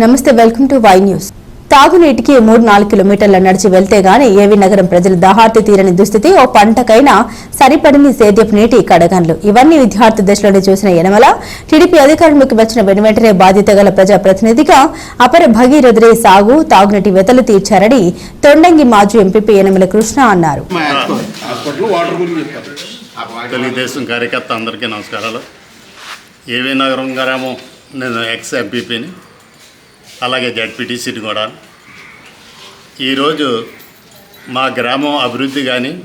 Namaste welcome to Y news. తాగునీటికి మూడు నాలుగు కిలోమీటర్ల నడిచి వెళ్తే గాని ఏవి నగరం ప్రజలు దాహార్తి తీరని దుస్థితి ఓ పంటకైనా సరిపడని సేద్యపు నీటి కడగన్లు. ఇవన్నీ విద్యార్థి దశలోనే చూసిన యనమల. టీడీపీ అధికారంలోకి వచ్చిన వెను వెంటనే బాధ్యత గల ప్రజాప్రతినిధిగా అపర భగీరథుడే సాగు తాగునీటి వెతలు తీర్చారని తొండంగి మాజీ ఎంపీ యనమల కృష్ణ అన్నారు. తెలుగుదేశం కార్యకర్త అందరికీ నమస్కారాలు. ఏవి నగరం గారేమో నేను ఎక్స్ ఎంపీపీని అలాగే జడ్పీటీసీని కూడా. ఈరోజు మా గ్రామం అభివృద్ధి కానీ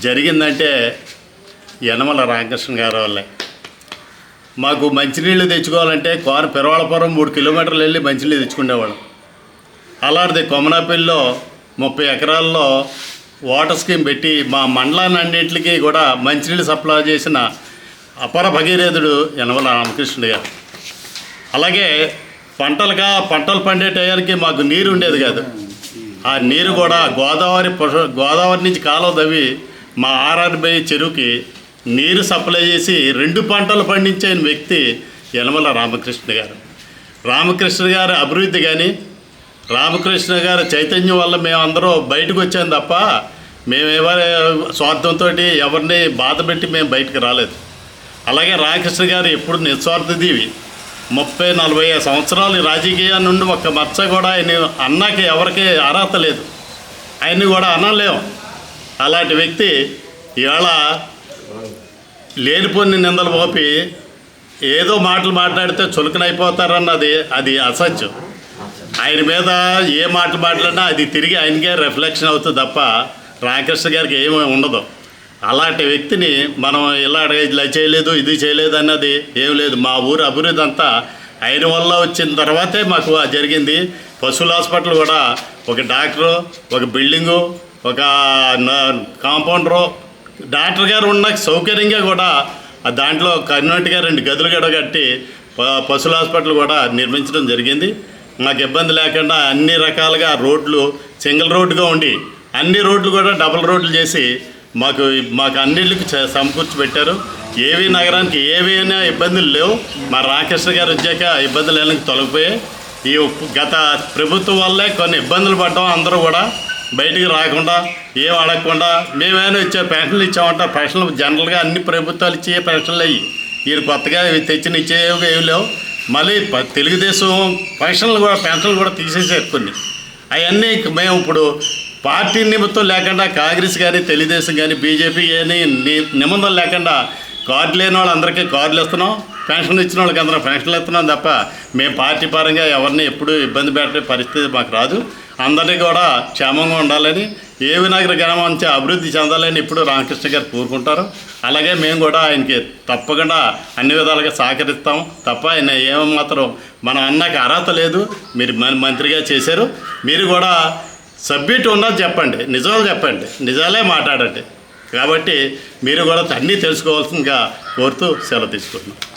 జరిగిందంటే యనమల రామకృష్ణ గారి వల్లే. మాకు మంచినీళ్ళు తెచ్చుకోవాలంటే కోన పెరవాళపురం మూడు కిలోమీటర్లు వెళ్ళి మంచినీళ్ళు తెచ్చుకునేవాళ్ళం. అలాంటిది కొమనాపల్లిలో ముప్పై ఎకరాల్లో వాటర్ స్కీమ్ పెట్టి మా మండలాన్నింటికి కూడా మంచినీళ్ళు సప్లై చేసిన అపర భగీరథుడు యనమల రామకృష్ణుడు గారు. అలాగే పంటలుగా పంటలు పండే టయానికి మాకు నీరు ఉండేది కాదు. ఆ నీరు కూడా గోదావరి గోదావరి నుంచి కాలువ తవ్వి మా ఆర్ఆర్బై చెరువుకి నీరు సప్లై చేసి రెండు పంటలు పండించే వ్యక్తి యనమల రామకృష్ణ గారు. రామకృష్ణ గారి అభివృద్ధి కానీ రామకృష్ణ గారి చైతన్యం వల్ల మేమందరూ బయటకు వచ్చాం తప్ప మేము ఎవరి స్వార్థంతో ఎవరిని బాధ పెట్టి మేము బయటకు రాలేదు. అలాగే రామకృష్ణ గారు ఎప్పుడు నిస్వార్థ దీవి. ముప్పై నలభై సంవత్సరాలు రాజకీయాల నుండి ఒక్క మచ్చ కూడా ఆయన అన్నాకి ఎవరికి అర్హత లేదు. ఆయన్ని కూడా అనలేం. అలాంటి వ్యక్తి ఇవాళ లేనిపోని నిందలు మోపి ఏదో మాటలు మాట్లాడితే చులకనైపోతారన్నది అది అసత్యం. ఆయన మీద ఏ మాటలు మాట్లాడినా అది తిరిగి ఆయనకే రిఫ్లెక్షన్ అవుతుంది తప్ప రామకృష్ణ గారికి ఏమీ ఉండదు. అలాంటి వ్యక్తిని మనం ఇలా ఇలా చేయలేదు ఇది చేయలేదు అన్నది ఏం లేదు. మా ఊరు అభివృద్ధి అంతా ఆయన వల్ల వచ్చిన తర్వాతే మాకు అది జరిగింది. పశువుల హాస్పిటల్ కూడా ఒక డాక్టరు ఒక బిల్డింగు ఒక న- కాంపౌండరు డాక్టర్ గారు ఉన్న సౌకర్యంగా కూడా ఆ దాంట్లో కన్వర్ట్గా రెండు గదులు కూడా కట్టి ప- పశువుల హాస్పిటల్ కూడా నిర్మించడం జరిగింది. మాకు ఇబ్బంది లేకుండా అన్ని రకాలుగా రోడ్లు సింగిల్ రోడ్డుగా ఉండి అన్ని రోడ్లు కూడా డబుల్ రోడ్లు చేసి మాకు మాకు అన్నిటికి చ- సమకూర్చి పెట్టారు ఏవి నగరానికి ఏవైనా ఇబ్బందులు లేవు. మా రామకృష్ణ గారు వచ్చాక ఇబ్బందులు ఏమైనా తొలగిపోయాయి. ఈ గత ప్రభుత్వం వల్లే కొన్ని ఇబ్బందులు పడ్డాం అందరూ కూడా. బయటికి రాకుండా ఏం అడగకుండా మేమైనా ఇచ్చే పెన్షన్లు ఇచ్చామంట పెన్షన్లు జనరల్గా అన్ని ప్రభుత్వాలు ఇచ్చే పెన్షన్లు అయ్యి వీరు కొత్తగా తెచ్చిన ఇచ్చేవి ఏమి లేవు. మళ్ళీ తెలుగుదేశం పెన్షన్లు కూడా పెన్షన్లు కూడా తీసేసారు కొన్ని. అవన్నీ మేము ఇప్పుడు పార్టీ నిమిత్తం లేకుండా కాంగ్రెస్ కానీ తెలుగుదేశం కానీ బీజేపీ కానీ ని- నిబంధనలు లేకుండా కార్డు లేని వాళ్ళందరికీ కార్డులు ఇస్తున్నాం. పెన్షన్ ఇచ్చిన వాళ్ళకి అందరం పెన్షన్లు ఇస్తున్నాం తప్ప మేము పార్టీ పరంగా ఎవరిని ఎప్పుడు ఇబ్బంది పెట్టే పరిస్థితి మాకు రాదు. అందరినీ కూడా క్షేమంగా ఉండాలని ఏ వినాయకుడి గ్రామం అభివృద్ధి చెందాలని ఇప్పుడు రామకృష్ణ గారు కోరుకుంటారు. అలాగే మేము కూడా ఆయనకి తప్పకుండా అన్ని విధాలుగా సహకరిస్తాం. తప్ప ఆయన ఏమాత్రం మన అన్నకి అర్హత లేదు. మీరు మన మంత్రిగా చేశారు. మీరు కూడా సబ్మిట్ ఉన్నది చెప్పండి నిజాలు చెప్పండి నిజాలే మాట్లాడండి. కాబట్టి మీరు కూడా అన్నీ తెలుసుకోవాల్సిందిగా కోరుతూ సెలవు తీసుకుంటున్నాం.